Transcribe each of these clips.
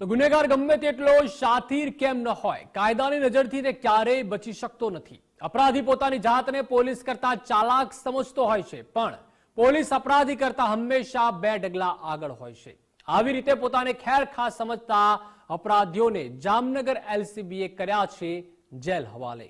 તો ગુનેગાર ગમે તેટલો શાતીર કેમ ન હોય, કાયદાની નજરથી તે ક્યારેય બચી શકતો નથી. અપરાધી પોતાની જાતને પોલીસ કરતા ચાલાક સમજતો હોય છે, પણ પોલીસ અપરાધી કરતા હંમેશા બે ડગલા આગળ હોય છે. આવી રીતે પોતાને ખેર ખાસ સમજતા અપરાધીઓને જામનગર એલસીબીએ કર્યા છે જેલ હવાલે.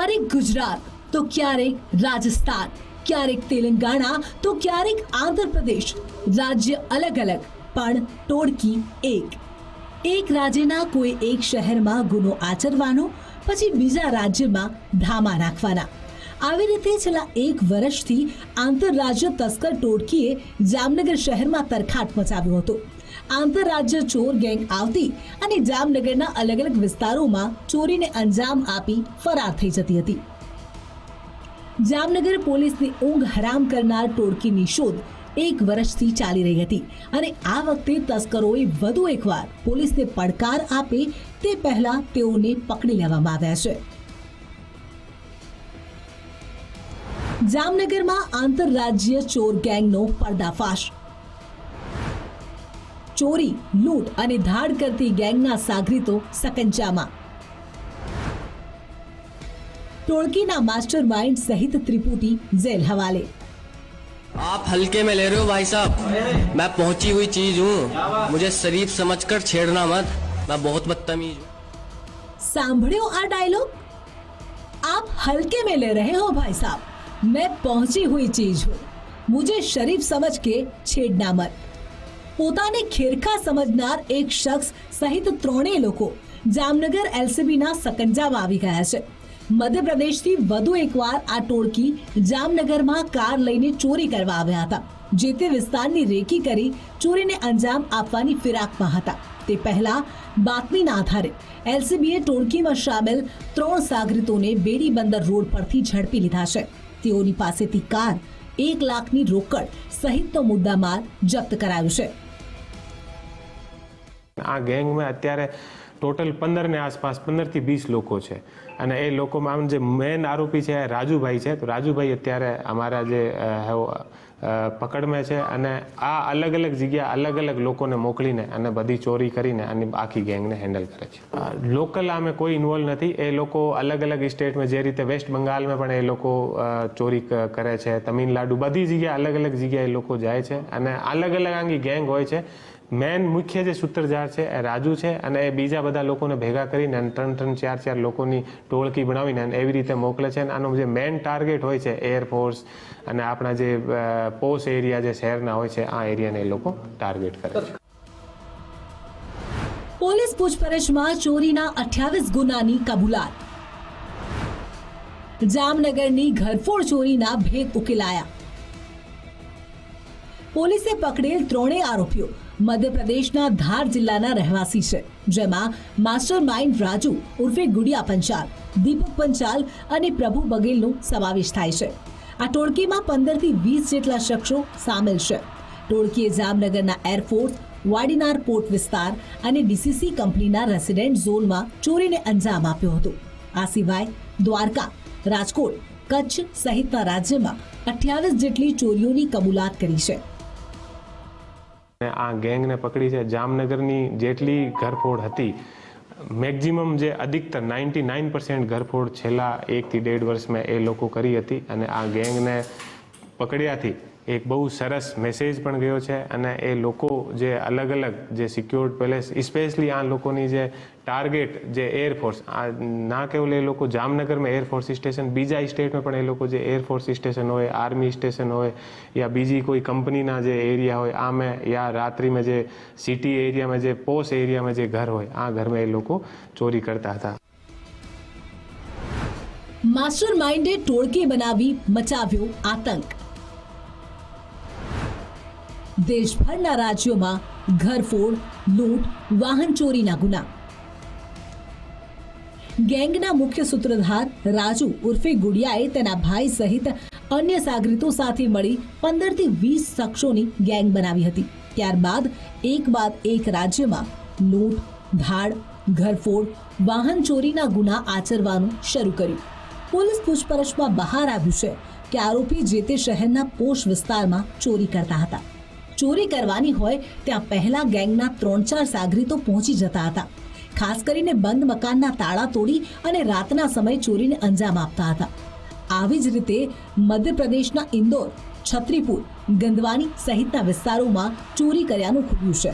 ક્યારેક ગુજરાત, તો ક્યારેક રાજસ્થાન, ક્યારેક તેલંગાણા, તો ક્યારેક આંધ્રપ્રદેશ. રાજ્ય અલગ અલગ, પણ ટોળકી એક. એક રાજ્યના કોઈ એક શહેરમાં ગુનો આચરવાનો, પછી બીજા રાજ્યમાં ધામા નાખવાના. આવી રીતે છેલ્લા એક વર્ષથી આંતરરાજ્ય તસ્કર ટોળકીએ જામનગર શહેરમાં તરખાટ મચાવ્યો હતો. આંતરરાજ્ય ચોર ગેંગ આવતી અને જામનગરના અલગ અલગ વિસ્તારોમાં ચોરીને અંજામ આપી ફરાર થઈ જતી હતી. જામનગર પોલીસની ઊંઘ હરામ કરનાર ટોળકીની શોધ એક વર્ષથી ચાલી રહી હતી અને આ વખતે તસ્કરોએ વધુ એકવાર પોલીસને પડકાર આપે તે પહેલા તેઓને પકડી લેવામાં આવ્યા છે. જામનગરમાં આંતરરાજ્ય ચોર ગેંગનો પર્દાફાશ ચોરી લૂંટ અને ધાડ કરતી ગેંગના સાગરીતો સકંજામાં ટોળકીના માસ્ટર માઇન્ડ સહિત ત્રિપુટી જેલ હવાલે आप हल्के में ले रहे हो भाई साहब मैं पहुंची हुई चीज हूँ मुझे शरीफ समझकर छेड़ना मत मैं बहुत बदतमीज हूँ सांभळ्यो आ डायलॉग आप हल्के में ले रहे हो भाई साहब मैं पहुंची हुई चीज हूं मुझे शरीफ समझ के छेड़ना मत પોતાને ખેરખા સમજનાર એક શખ્સ સહિત ત્રણેય લોકો જામનગર એલસીબીના સકંજામાં આવી ગયા છે. મધ્યપ્રદેશથી વધુ એકવાર આ ટોળકી જામનગરમાં કાર લઈને ચોરી કરવા આવ્યા હતા. જે તે વિસ્તારની રેકી કરી ચોરીને અંજામ આપવાની ફિરાકમાં હતા. તે પહેલા બાતમીના આધારે એલસીબીએ ટોળકીમાં સામેલ ત્રણ સાગરીતોને બેડી બંદર રોડ પરથી ઝડપી લીધા છે. તેઓની પાસેથી કાર એક લાખની રોકડ સહિતનો મુદ્દામાલ જપ્ત કરાયો છે. આ ગેંગમાં અત્યારે ટોટલ પંદરને આસપાસ, પંદરથી વીસ લોકો છે. અને એ લોકોમાં આમ જે મેન આરોપી છે રાજુભાઈ છે. તો રાજુભાઈ અત્યારે અમારા જે પકડમાં છે અને આ અલગ અલગ જગ્યા અલગ અલગ લોકોને મોકલીને અને બધી ચોરી કરીને અને આખી ગેંગને હેન્ડલ કરે છે. લોકલ આમે કોઈ ઇન્વોલ્વ નથી. એ લોકો અલગ અલગ સ્ટેટમાં જે રીતે વેસ્ટ બંગાળમાં પણ એ લોકો ચોરી કરે છે. તમિલનાડુ બધી જગ્યાએ અલગ અલગ જગ્યાએ એ લોકો જાય છે. અને અલગ અલગ આંગી ગેંગ હોય છે. મેન મુખ્ય જે સૂત્રધાર છે એ રાજુ છે અને એ બીજા બધા લોકોને ભેગા કરીને અને ત્રણ ત્રણ ચાર ચાર લોકોની ટોળકી બનાવીને અને એવી રીતે મોકલે છે અને આનો જે મેન ટાર્ગેટ હોય છે એરફોર્સ અને આપણા જે પોસ એરિયા જે શહેરના હોય છે, આ એરિયાને એ લોકો ટાર્ગેટ કરે છે. પોલીસ પૂછપરછમાં ચોરીના અઠ્યાવીસ ગુનાની કબૂલાત. જામનગરની ઘરફોડ ચોરીના ભેદ ઉકેલાયા. પોલીસે પકડેલ ત્રણેય આરોપીઓ મધ્યપ્રદેશના ધાર જિલ્લાના રહેવાસી છે, જેમાં માસ્ટર માઇન્ડ રાજુ ઉર્ફે ગુડિયા પંચાલ દીપક પંચાલ અને પ્રભુ બગેલનો સમાવેશ થાય છે. આ ટોળકીમાં પંદરથી વીસ જેટલા શખ્સો સામેલ છે. ટોળકીએ જામનગરના એરફોર્સ, વાડીનાર પોર્ટ વિસ્તાર અને ડીસીસી કંપનીના રેસિડેન્ટ ઝોનમાં ચોરીને અંજામ આપ્યો હતો. આ સિવાય દ્વારકા, રાજકોટ, કચ્છ સહિતના રાજ્યમાં અઠ્યાવીસ જેટલી ચોરીઓની કબૂલાત કરી છે. આ ગેંગને પકડી છે. જામનગરની જેટલી ઘરફોડ હતી, મેક્ઝિમમ જે અધિકતર નાઇન્ટી નાઇન પર્સન્ટ ઘરફોડ છેલ્લા એકથી દેઢ વર્ષમાં એ લોકો કરી હતી અને આ ગેંગને પકડ્યાથી એક બહુ સરસ મેસેજ પણ ગયો છે અને એ લોકો જે અલગ અલગ જે સિક્યોર્ડ પેલેસ સ્પેશલી આ લોકોની જે ટાર્ગેટ જે એરફોર્સ આ ના કેવલ એ લોકો જામનગરમાં એરફોર્સ સ્ટેશન બીજા સ્ટેટમાં પણ એ લોકો જે એરફોર્સ સ્ટેશન હોય આર્મી સ્ટેશન હોય યા બીજી કોઈ કંપનીના જે એરિયા હોય, આમે યા રાત્રિમાં જે સિટી એરિયામાં જે પોસ એરિયામાં જે ઘર હોય, આ ઘરમાં એ લોકો ચોરી કરતા હતા. માસ્ટર માઇન્ડે ટોળકી બનાવી મચાવ્યો આતંક. દેશભરના રાજ્યોમાં ઘરફોડ, લૂંટ, વાહન ચોરીના ગુના. ગેંગના મુખ્ય સૂત્રધાર રાજુ ઉર્ફે ગુડિયાએ તેના ભાઈ સહિત અન્ય સાગરીતો સાથે મળી પંદરથી વીસ શખ્સોની ગેંગ બનાવી હતી. ત્યારબાદ એક બાદ એક રાજ્યમાં લૂંટ, ધાડ, ઘરફોડ, વાહન ચોરીના ગુના આચરવાનું શરૂ કર્યું. પોલીસ પૂછપરછમાં બહાર આવ્યું છે કે આરોપી જે તે શહેરના પોષ વિસ્તારમાં ચોરી કરતા હતા. ચોરી કરવાની હોય, ત્યાં પહેલા ગેંગના ત્રણ ચાર સાગરી તો પહોંચી જતા હતા. ખાસ કરીને બંધ મકાનના તાળા તોડી અને રાતના સમય ચોરીને અંજામ આપતા હતા. આવી જ રીતે મધ્યપ્રદેશના ઇન્દોર, છત્રીપુર ગંદવાની સહિતના વિસ્તારોમાં ચોરી કર્યાનું ખુલ્યું છે.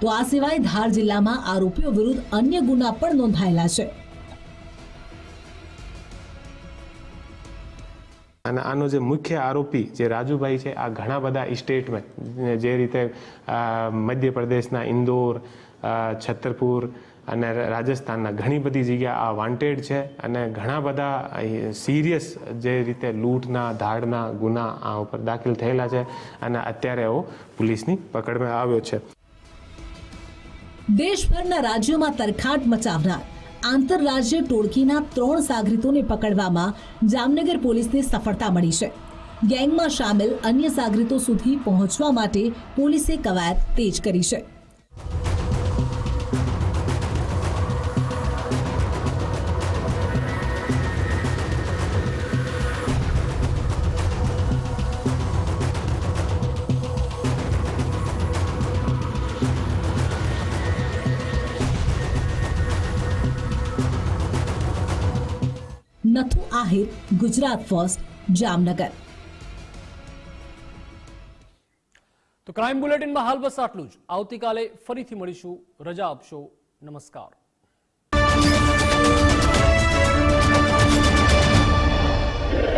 તો આ સિવાય ધાર જિલ્લામાં આરોપીઓ વિરુદ્ધ અન્ય ગુના પણ નોંધાયેલા છે. અને આનો જે મુખ્ય આરોપી જે રાજુભાઈ છે, આ ઘણા બધા સ્ટેટમાં જે રીતે મધ્યપ્રદેશના ઇન્દોર છતરપુર અને રાજસ્થાનના ઘણી બધી જગ્યા આ વાન્ટેડ છે અને ઘણા બધા સિરિયસ જે રીતે લૂંટના, ધાડના ગુના આ ઉપર દાખલ થયેલા છે અને અત્યારે એવો પોલીસની પકડમાં આવ્યો છે. દેશભરના રાજ્યોમાં તરખાટ મચાવનાર આંતરરાજ્ય ટોળકીના ત્રણ સાગરીતોને પકડવામાં જામનગર પોલીસને સફળતા મળી છે. ગેંગમાં સામેલ અન્ય સાગરીતો સુધી પહોંચવા માટે પોલીસે કવાયત તેજ કરી છે. નથુ આહિર ગુજરાત ફર્સ્ટ જામનગર તો ક્રાઇમ બુલેટિનમાં હાલ બસ આટલું જ આવતીકાલે ફરીથી મળીશું રજા આપશો નમસ્કાર